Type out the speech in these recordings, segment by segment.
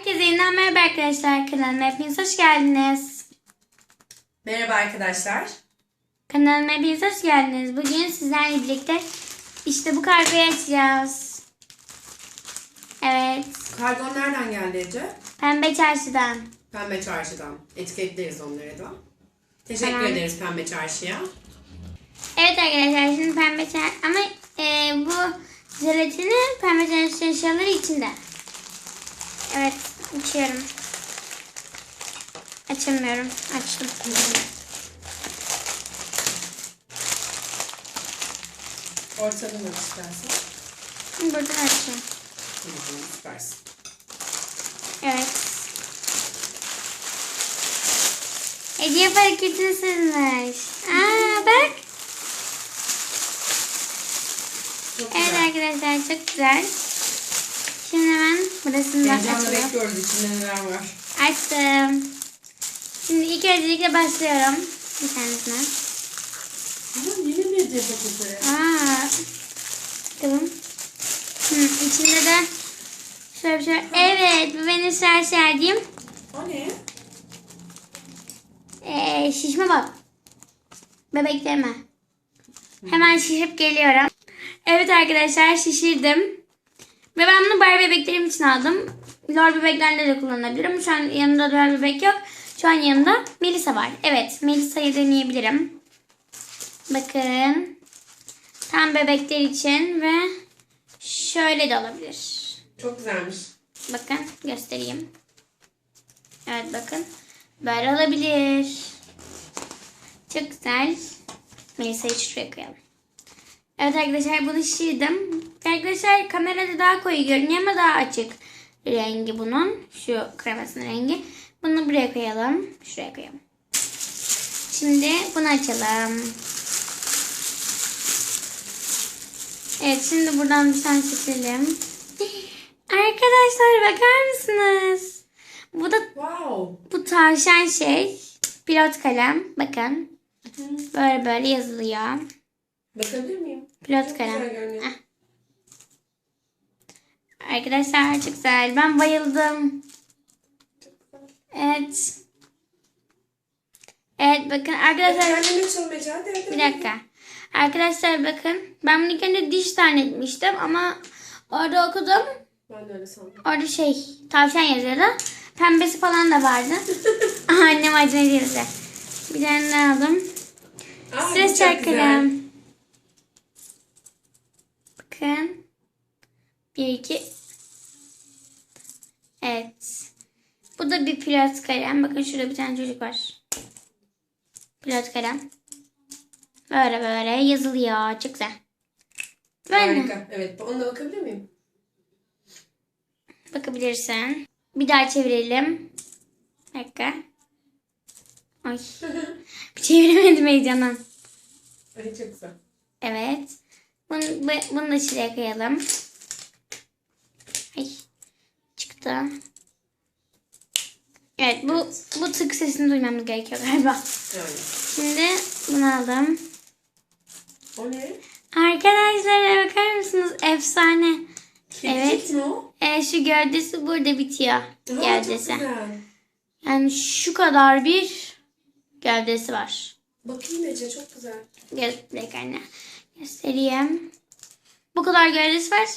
Herkese yeniden merhaba arkadaşlar. Kanalıma hepiniz hoş geldiniz. Merhaba arkadaşlar. Kanalıma hepiniz hoş geldiniz. Bugün sizlerle birlikte işte bu kargoyu açacağız. Evet. Kargon nereden geldi Ece? Pembe çarşıdan. Pembe Çarşı'dan. Etiketleriz onları da. Teşekkür Tamam. ederiz Pembe Çarşı'ya. Evet arkadaşlar şimdi pembe çarşı ama e, bu jelatini pembe çarşı eşyaları içinde. Evet açıyorum. Açamıyorum. Açtım. Ortadan aç istersen. Buradan. Hı hı, Süpersin. Evet. Hediye paketini sızmış. Aa bak. Çok Evet güzel. arkadaşlar çok güzel. Şimdi hemen burasını da Heyecanla açalım. bekliyoruz içinde neler var. Açtım. Şimdi ilk öncelikle başlıyorum. Bir tanesine. Ama yeni bir hediye paketi. Aa. Bakalım. Hı, içinde de şöyle bir şey. Evet bu benim şarjerdeyim. O ne? Ee, şişme bak. Bebeklerime. Hemen şişip geliyorum. Evet arkadaşlar şişirdim. Ve ben bunu Barbie bebeklerim için aldım. Lor bebeklerinde de kullanabilirim. Şu an yanımda Lor bebek yok. Şu an yanımda Melisa var. Evet Melisa'yı deneyebilirim. Bakın. Tam bebekler için ve şöyle de olabilir. Çok güzelmiş. Bakın göstereyim. Evet bakın. Böyle olabilir. Çok güzel. Melisa'yı şuraya koyalım. Evet arkadaşlar bunu şişirdim. Arkadaşlar kamerada daha koyu görünüyor ama daha açık rengi bunun. Şu kremasının rengi. Bunu buraya koyalım. Şuraya koyalım. Şimdi bunu açalım. Evet şimdi buradan bir tane seçelim. Arkadaşlar bakar mısınız? Bu da Wow. bu tavşan şey. Pilot kalem. Bakın. Böyle böyle yazılıyor. Bakabilir miyim? Pilot Çok kalem. güzel görünüyor. Arkadaşlar çok güzel. Ben bayıldım. Evet. Evet bakın arkadaşlar. Bir dakika. Arkadaşlar bakın. Ben bunu kendi diş zannetmiştim ama orada okudum. Ben de öyle sandım. Orada şey tavşan yazıyordu. Pembesi falan da vardı. Annem acına girdi. Bir tane aldım. Aa, Ses çok çark güzel. kalem. Bakın. Bir iki. Evet. Bu da bir pilot kalem. Bakın şurada bir tane çocuk var. Pilot kalem. Böyle böyle yazılıyor. Çok güzel. Mi? Harika. Evet. Onunla bakabilir miyim? Bakabilirsin. Bir daha çevirelim. Bir dakika. Ay. Çeviremedim heyecandan. Ay çok güzel. Evet. Bunu, bu- bunu da şuraya koyalım. Ay. Çıktı. Evet bu bu tık sesini duymamız gerekiyor galiba. Yani. Şimdi bunu aldım. O ne? Arkadaşlar bakar mısınız? Efsane. Kekik Evet. mi o? E, şu gövdesi burada bitiyor. Aa, Gövdesi. Yani şu kadar bir gövdesi var. Bakayım Ece çok güzel. Göz, dakika anne. Göstereyim. Bu kadar gövdesi var.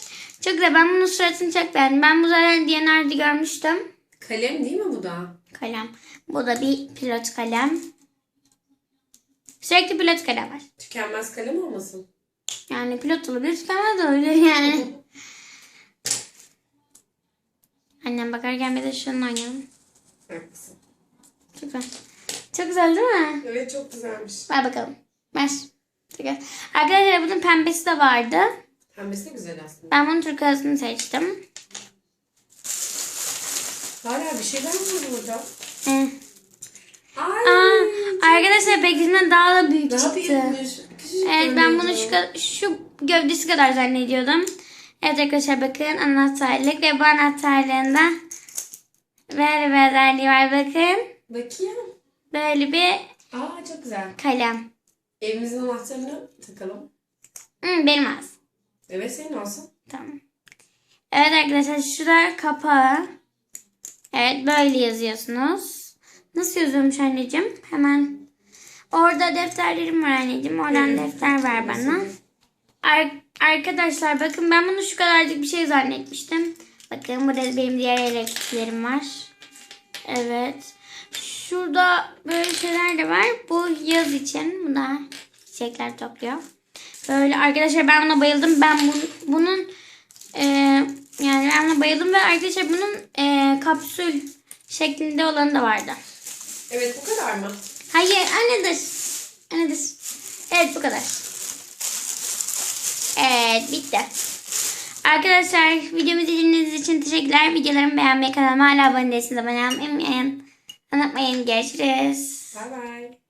Çok güzel. Ben bunun suratını çok beğendim. Ben bu zaten DNR'de görmüştüm. Kalem değil mi bu da? Kalem. Bu da bir pilot kalem. Sürekli pilot kalem var. Tükenmez kalem olmasın? Yani pilot olabilir, tükenmez de olabilir yani. Annem bakarken bir de şununla oynayalım. Haklısın. Çok güzel. Çok güzel değil mi? Evet çok güzelmiş. Ver bakalım. Ver. Güzel. Arkadaşlar bunun pembesi de vardı. Pembesi de güzel aslında. Ben bunun turkuazını seçtim. Hala bir şeyler var burada. Ee, Ay. Aa, arkadaşlar beklediğimden daha da büyük Daha çıktı. büyükmüş. Küçücük Evet ben bunu şu, şu gövdesi kadar zannediyordum. Evet arkadaşlar bakın anahtarlık ve bu anahtarlığında böyle bir özelliği var bakın. Bakayım. Böyle bir Aa çok güzel. kalem. Evimizin anahtarını takalım. Hı, benim az. Evet senin olsun. Tamam. Evet arkadaşlar şurada kapağı. Evet böyle yazıyorsunuz. Nasıl yazıyormuş anneciğim? Hemen. Orada defterlerim var anneciğim. Oradan defter ver bana. Ar- arkadaşlar bakın ben bunu şu kadarcık bir şey zannetmiştim. Bakın burada benim diğer elektriklerim var. Evet. Şurada böyle şeyler de var. Bu yaz için. Bu da çiçekler topluyor. Böyle arkadaşlar ben buna bayıldım. Ben bunun, bunun e, yani ben buna bayıldım ve arkadaşlar bunun e, kapsül şeklinde olanı da vardı. Evet bu kadar mı? Hayır annedir. Annedir. Evet bu kadar. Evet bitti. Arkadaşlar videomu izlediğiniz için teşekkürler. Videolarımı beğenmeyi kanalıma hala abone değilseniz abone olmayı unutmayın. Unutmayın. Görüşürüz. Bay bay.